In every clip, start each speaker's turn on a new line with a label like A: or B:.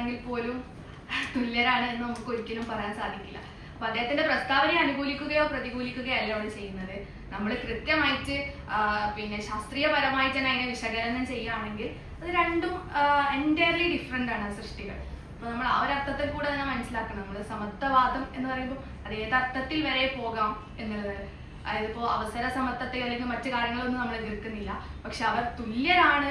A: പുരുഷനാണെങ്കിൽ പോലും തുല്യരാണ് എന്ന് നമുക്ക് ഒരിക്കലും പറയാൻ സാധിക്കില്ല. അപ്പൊ അദ്ദേഹത്തിന്റെ പ്രസ്താവനയെ അനുകൂലിക്കുകയോ പ്രതികൂലിക്കുകയോ അല്ല അവിടെ ചെയ്യുന്നത്. നമ്മൾ കൃത്യമായിട്ട് പിന്നെ ശാസ്ത്രീയപരമായിട്ട് തന്നെ അതിനെ വിശകലനം ചെയ്യുകയാണെങ്കിൽ അത് രണ്ടും എന്റയർലി ഡിഫറെന്റ് ആണ് സൃഷ്ടികൾ. അപ്പൊ നമ്മൾ ആ ഒരു അർത്ഥത്തിൽ കൂടെ തന്നെ മനസ്സിലാക്കണം. നമ്മൾ സമത്വവാദം എന്ന് പറയുമ്പോൾ അത് ഏത് അർത്ഥത്തിൽ വരെ പോകാം എന്നുള്ളത്. അതായത് ഇപ്പോൾ അവസര സമത്വത്തെ അല്ലെങ്കിൽ മറ്റു കാര്യങ്ങളൊന്നും നമ്മൾ എതിർക്കുന്നില്ല. പക്ഷെ അവർ തുല്യരാണ്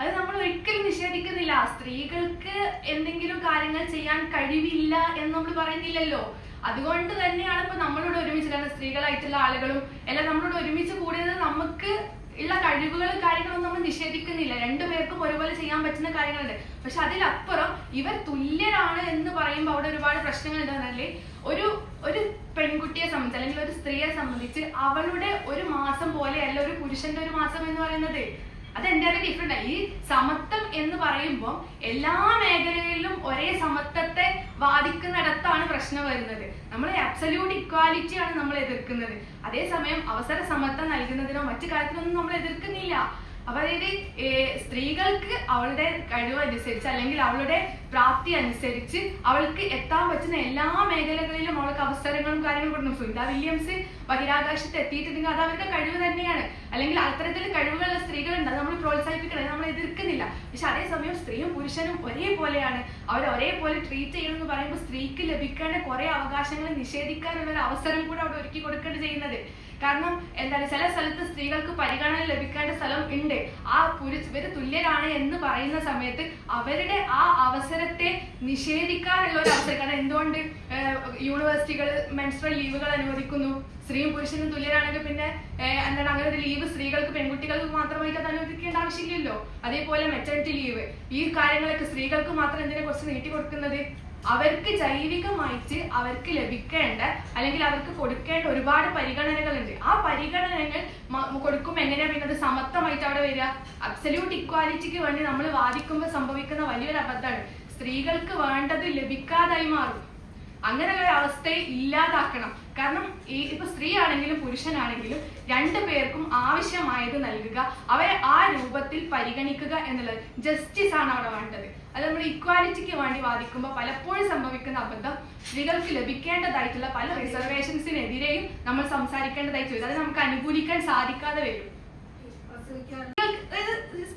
A: അത് നമ്മൾ ഒരിക്കലും നിഷേധിക്കുന്നില്ല. സ്ത്രീകൾക്ക് എന്തെങ്കിലും കാര്യങ്ങൾ ചെയ്യാൻ കഴിവില്ല എന്ന് നമ്മൾ പറയുന്നില്ലല്ലോ. അതുകൊണ്ട് തന്നെയാണ് ഇപ്പൊ നമ്മളോട് ഒരുമിച്ച് കാരണം സ്ത്രീകളായിട്ടുള്ള ആളുകളും എല്ലാം നമ്മളോട് ഒരുമിച്ച് കൂടിയത് നമുക്ക് ഉള്ള കഴിവുകളും കാര്യങ്ങളൊന്നും നമ്മൾ നിഷേധിക്കുന്നില്ല. രണ്ടുപേർക്കും ഒരുപോലെ ചെയ്യാൻ പറ്റുന്ന കാര്യങ്ങളുണ്ട്. പക്ഷെ അതിലപ്പുറം ഇവർ തുല്യരാണ് എന്ന് പറയുമ്പോൾ അവിടെ ഒരുപാട് പ്രശ്നങ്ങൾ എന്താണെന്നല്ലേ ഒരു ഒരു പെൺകുട്ടിയെ സംബന്ധിച്ച് അല്ലെങ്കിൽ ഒരു സ്ത്രീയെ സംബന്ധിച്ച് അവളുടെ ഒരു മാസം പോലെ അല്ല ഒരു പുരുഷന്റെ ഒരു മാസം എന്ന് പറയുന്നത്. അത് എന്തായാലും ഡിഫറെന്റ് ഈ സമത്വം എന്ന് പറയുമ്പോൾ എല്ലാ മേഖലകളിലും ഒരേ സമത്വത്തെ വാദിക്കുന്നിടത്താണ് പ്രശ്നം വരുന്നത്. നമ്മൾ അബ്സല്യൂട്ട് ഇക്വാലിറ്റി ആണ് നമ്മൾ എതിർക്കുന്നത്. അതേസമയം അവസര സമത്വം നൽകുന്നതിനോ മറ്റു കാര്യത്തിനൊന്നും നമ്മൾ എതിർക്കുന്നില്ല. അതായത് സ്ത്രീകൾക്ക് അവളുടെ കഴിവ് അനുസരിച്ച് അല്ലെങ്കിൽ അവളുടെ പ്രാപ്തി അനുസരിച്ച് അവൾക്ക് എത്താൻ പറ്റുന്ന എല്ലാ മേഖലകളിലും അവൾക്ക് അവസരങ്ങളും കാര്യങ്ങളും കൊടുക്കും സുനിത വില്യംസ് ബഹിരാകാശത്ത് എത്തിയിട്ടുണ്ടെങ്കിൽ അത് അവരുടെ കഴിവ് തന്നെയാണ്. അല്ലെങ്കിൽ അത്തരത്തിൽ കഴിവുകളുള്ള സ്ത്രീകളുണ്ട്. അത് നമ്മൾ പ്രോത്സാഹിപ്പിക്കണം. നമ്മൾ എതിർക്കുന്നില്ല. പക്ഷെ അതേസമയം സ്ത്രീയും പുരുഷനും ഒരേപോലെയാണ്. അവർ ഒരേപോലെ ട്രീറ്റ് ചെയ്യണം എന്ന് പറയുമ്പോൾ സ്ത്രീക്ക് ലഭിക്കേണ്ട കുറെ അവകാശങ്ങൾ നിഷേധിക്കാനുള്ള ഒരു അവസരം കൂടെ അവിടെ ഒരുക്കി കൊടുക്കേണ്ടത് ചെയ്യുന്നത്. കാരണം എന്താണ് ചില സ്ഥലത്ത് സ്ത്രീകൾക്ക് പരിഗണന ലഭിക്കേണ്ട സ്ഥലം ഉണ്ട്. ആ പുരുഷ ഇവർ തുല്യരാണ് എന്ന് പറയുന്ന സമയത്ത് അവരുടെ ആ അവസരത്തെ നിഷേധിക്കാനുള്ള ഒരു അവസരം. കാരണം എന്തുകൊണ്ട് യൂണിവേഴ്സിറ്റികൾ മെൻസ്ട്രൽ ലീവുകൾ അനുവദിക്കുന്നു. സ്ത്രീയും പുരുഷനും തുല്യരാണെങ്കിൽ പിന്നെ എന്താണ് അങ്ങനെ ഒരു ലീവ് സ്ത്രീകൾക്ക് പെൺകുട്ടികൾക്ക് മാത്രമായിട്ട് അത് അനുവദിക്കേണ്ട ആവശ്യമില്ലല്ലോ. അതേപോലെ മെറ്റർണിറ്റി ലീവ് ഈ കാര്യങ്ങളൊക്കെ സ്ത്രീകൾക്ക് മാത്രം എന്തിനെ കുറച്ച് നീട്ടി കൊടുക്കുന്നത്? അവർക്ക് ജൈവികമായിട്ട് അവർക്ക് ലഭിക്കേണ്ട അല്ലെങ്കിൽ അവർക്ക് കൊടുക്കേണ്ട ഒരുപാട് പരിഗണനകളുണ്ട്. ആ പരിഗണനകൾ കൊടുക്കുമ്പോൾ എങ്ങനെയാ പിന്നെ അത് സമത്വമായിട്ട് അവിടെ വരിക? അബ്സല്യൂട്ട് ഇക്വാലിറ്റിക്ക് വേണ്ടി നമ്മൾ വാദിക്കുമ്പോൾ സംഭവിക്കുന്ന വലിയൊരു അബദ്ധമാണ്. സ്ത്രീകൾക്ക് വേണ്ടത് ലഭിക്കാതായി മാറും. അങ്ങനെ ഒരു അവസ്ഥയെ ഇല്ലാതാക്കണം. കാരണം ഈ ഇപ്പൊ സ്ത്രീ ആണെങ്കിലും പുരുഷനാണെങ്കിലും രണ്ടു പേർക്കും ആവശ്യമായത് നൽകുക അവരെ ആ രൂപത്തിൽ പരിഗണിക്കുക എന്നുള്ളത് ജസ്റ്റിസ് ആണ് അവിടെ വേണ്ടത്. അത് നമ്മൾ ഇക്വാലിറ്റിക്ക് വേണ്ടി വാദിക്കുമ്പോൾ പലപ്പോഴും സംഭവിക്കുന്ന അബദ്ധം സ്ത്രീകൾക്ക് ലഭിക്കേണ്ടതായിട്ടുള്ള പല റിസർവേഷൻസിനെതിരെയും നമ്മൾ സംസാരിക്കേണ്ടതായിട്ട് വരും. അത് നമുക്ക് അനുകൂലിക്കാൻ സാധിക്കാതെ വരും.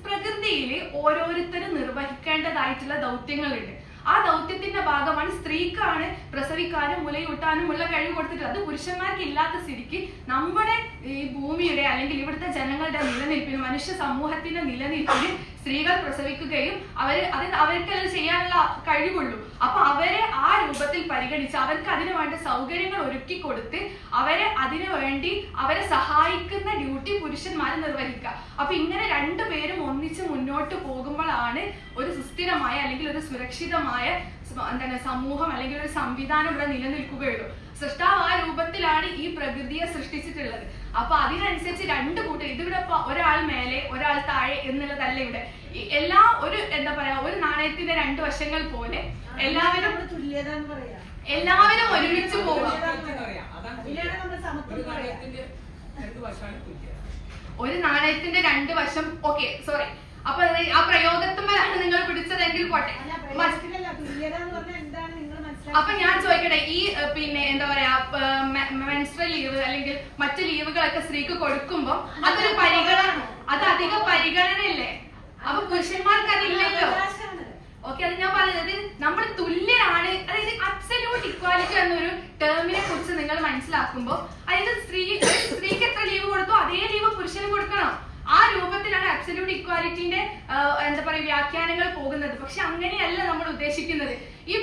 A: പ്രകൃതിയിൽ ഓരോരുത്തരും നിർവഹിക്കേണ്ടതായിട്ടുള്ള ദൗത്യങ്ങളുണ്ട്. ആ ദൗത്യത്തിന്റെ ഭാഗമാണ് സ്ത്രീക്കാണ് പ്രസവിക്കാനും മുലയൂട്ടാനും ഉള്ള കഴിവ് കൊടുത്തിട്ടുള്ളത്. അത് പുരുഷന്മാർക്ക് ഇല്ലാത്ത സ്ഥിതിക്ക് നമ്മുടെ ഈ ഭൂമിയുടെ അല്ലെങ്കിൽ ഇവിടുത്തെ ജനങ്ങളുടെ നിലനിൽപ്പിന് മനുഷ്യ സമൂഹത്തിന്റെ നിലനിൽപ്പിന് സ്ത്രീകൾ പ്രസവിക്കുകയും അവർ അത് അവർക്കെല്ലാം ചെയ്യാനുള്ള കഴിവുള്ളൂ. അപ്പൊ അവരെ ആ രൂപത്തിൽ പരിഗണിച്ച് അവർക്ക് അതിനു വേണ്ട സൗകര്യങ്ങൾ ഒരുക്കി കൊടുത്ത് അവരെ അതിനു വേണ്ടി അവരെ സഹായിക്കുന്ന ഡ്യൂട്ടി പുരുഷന്മാർ നിർവഹിക്കുക. അപ്പൊ ഇങ്ങനെ രണ്ടുപേരും ഒന്നിച്ച് മുന്നോട്ട് പോകുമ്പോഴാണ് ഒരു സുസ്ഥിരമായ അല്ലെങ്കിൽ ഒരു സുരക്ഷിതമായ എന്താണ് സമൂഹം അല്ലെങ്കിൽ ഒരു സംവിധാനം ഇവിടെ നിലനിൽക്കുകയുള്ളൂ. സൃഷ്ടാവ് ആ രൂപത്തിലാണ് ഈ പ്രകൃതിയെ സൃഷ്ടിച്ചിട്ടുള്ളത്. അപ്പൊ അതിനനുസരിച്ച് രണ്ട് കൂട്ടം ഇതിവിടെ ഇപ്പൊ ഒരാൾ മേലെ ഒരാൾ താഴെ എന്നുള്ളതല്ല ഇവിടെ. ഈ എല്ലാ ഒരു എന്താ പറയാ ഒരു നാണയത്തിന്റെ രണ്ട് വശങ്ങൾ പോലെ എല്ലാവരും
B: തുല്യത എന്ന് പറയാ.
A: എല്ലാവരും ഒരുമിച്ച്
C: ഒരു നാണയത്തിന്റെ രണ്ട്
A: വശം ഓക്കെ സോറി അപ്പൊ ആ പ്രയോഗത്തുമ്പോഴാണ് നിങ്ങൾ പിടിച്ചതെങ്കിൽ പോട്ടെ.
B: അല്ല,
A: മറ്റ്
B: എന്ന് പറഞ്ഞാൽ എന്താണ് നിങ്ങൾ
A: അപ്പൊ ഞാൻ ചോദിക്കട്ടെ ഈ പിന്നെ എന്താ പറയാ മെൻസ്ട്രൽ ലീവ് അല്ലെങ്കിൽ മറ്റു ലീവുകളൊക്കെ സ്ത്രീക്ക് കൊടുക്കുമ്പോ അതൊരു പരിഗണന അത് അധിക പരിഗണനയല്ലേ? അപ്പൊ പുരുഷന്മാർക്ക് അതില്ലല്ലോ. ഓക്കെ അത് ഞാൻ പറഞ്ഞത് നമ്മൾ തുല്യരാണ്. അതായത് അബ്സല്യൂട്ട് ഇക്വാലിറ്റി എന്നൊരു ടേമിനെ കുറിച്ച് നിങ്ങൾ മനസ്സിലാക്കുമ്പോൾ അതായത് സ്ത്രീ സ്ത്രീക്ക് എത്ര ലീവ് കൊടുത്തോ അതേ ലീവ് പുരുഷന് കൊടുക്കണം. ആ രൂപത്തിലാണ് അബ്സല്യൂട്ട് ഇക്വാലിറ്റിന്റെ എന്താ പറയുക വ്യാഖ്യാനങ്ങൾ പോകുന്നത്. പക്ഷെ അങ്ങനെയല്ല നമ്മൾ ഉദ്ദേശിക്കുന്നത്. ഈ